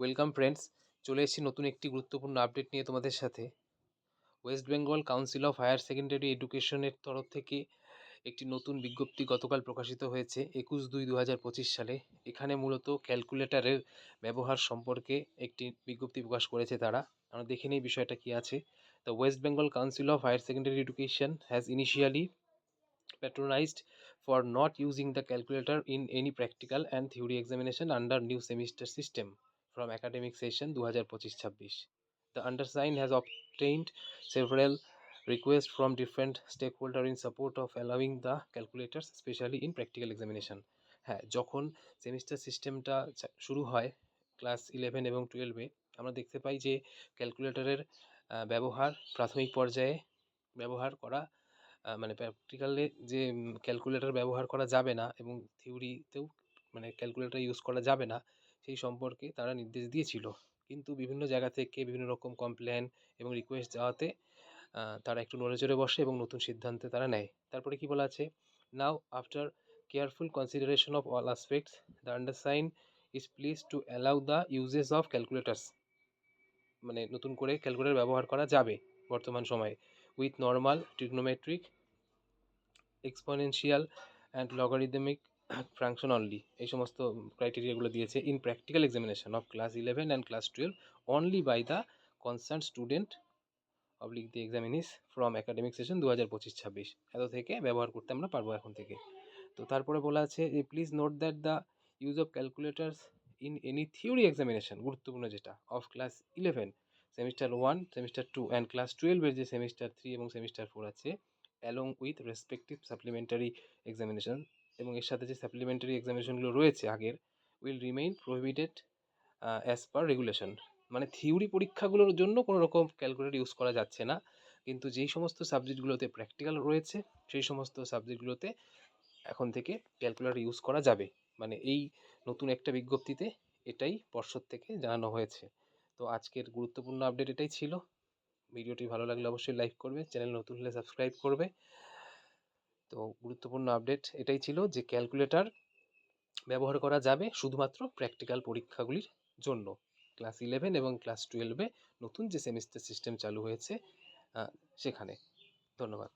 Welcome friends চলে এসেছি নতুন একটি গুরুত্বপূর্ণ আপডেট নিয়ে তোমাদের সাথে। West Bengal council of higher secondary এডুকেশনের তরফ থেকে একটি নতুন বিজ্ঞপ্তি গতকাল প্রকাশিত হয়েছে, একুশ দুই দু হাজার পঁচিশ সালে। এখানে মূলত ক্যালকুলেটরের ব্যবহার সম্পর্কে একটি বিজ্ঞপ্তি প্রকাশ করেছে তারা। আমরা দেখে নিই বিষয়টা কী আছে। The West Bengal council of higher secondary education has initially patronized for not using the calculator in any practical and theory examination under new semester system from academic session 2025-26. The undersigned has obtained several requests from different stakeholders in support of allowing the calculators, especially in practical examination. হ্যাঁ যখন semester সিস্টেমটা শুরু হয় class eleven এবং টুয়েলভে আমরা দেখতে পাই যে ক্যালকুলেটরের ব্যবহার প্রাথমিক পর্যায়ে ব্যবহার করা মানে প্র্যাকটিক্যালে যে ক্যালকুলেটর ব্যবহার করা যাবে না এবং থিওরিতেও মানে ক্যালকুলেটর ইউজ করা যাবে না সেই সম্পর্কে তারা নির্দেশ দিয়েছিল। কিন্তু বিভিন্ন জায়গা থেকে বিভিন্ন রকম কমপ্লেন এবং রিকোয়েস্ট যাওয়াতে তারা একটু নড়েচড়ে বসে এবং নতুন সিদ্ধান্তে তারা নেয়। তারপরে কি বলা আছে? Now after careful consideration of all aspects the undersign is please to allow the uses of calculators মানে নতুন করে ক্যালকুলেটর ব্যবহার করা যাবে বর্তমান সময়ে। With normal trigonometric exponential and logarithmic function only এই সমস্ত ক্রাইটেরিয়াগুলো দিয়েছে in practical examination of class eleven and class twelve only by the concern student oblique the examinees from academic session দু হাজার পঁচিশ ছাব্বিশ। এত থেকে ব্যবহার করতে আমরা পারব এখন থেকে। তো তারপরে বলা আছে please note that the use of calculators in any theory examination গুরুত্বপূর্ণ যেটা of class eleven semester one semester two and class টুয়েলভের যে সেমিস্টার থ্রি এবং সেমিস্টার ফোর আছে along with respective supplementary examination এবং এর সাথে যে সাপ্লিমেন্টারি এক্সামিনেশনগুলো রয়েছে আগের will remain prohibited as per regulation মানে থিওরি পরীক্ষাগুলোর জন্য কোনো রকম ক্যালকুলেটর ইউজ করা যাচ্ছে না। কিন্তু যেই সমস্ত সাবজেক্টগুলোতে প্র্যাকটিক্যাল রয়েছে, সেই সমস্ত সাবজেক্টগুলোতে এখন থেকে ক্যালকুলেটর ইউজ করা যাবে। মানে এই নতুন একটা বিজ্ঞপ্তিতে এটাই পর্ষদ থেকে জানানো হয়েছে। তো আজকের গুরুত্বপূর্ণ আপডেট এটাই ছিল। ভিডিওটি ভালো লাগলে অবশ্যই লাইক করবে, চ্যানেল নতুন হলে সাবস্ক্রাইব করবে। তো গুরুত্বপূর্ণ আপডেট এটাই ছিল যে ক্যালকুলেটার ব্যবহার করা যাবে শুধুমাত্র প্র্যাকটিক্যাল পরীক্ষাগুলির জন্য। ক্লাস ইলেভেন এবং ক্লাস টুয়েলভে নতুন যে সেমিস্টার সিস্টেম চালু হয়েছে সেখানে। ধন্যবাদ।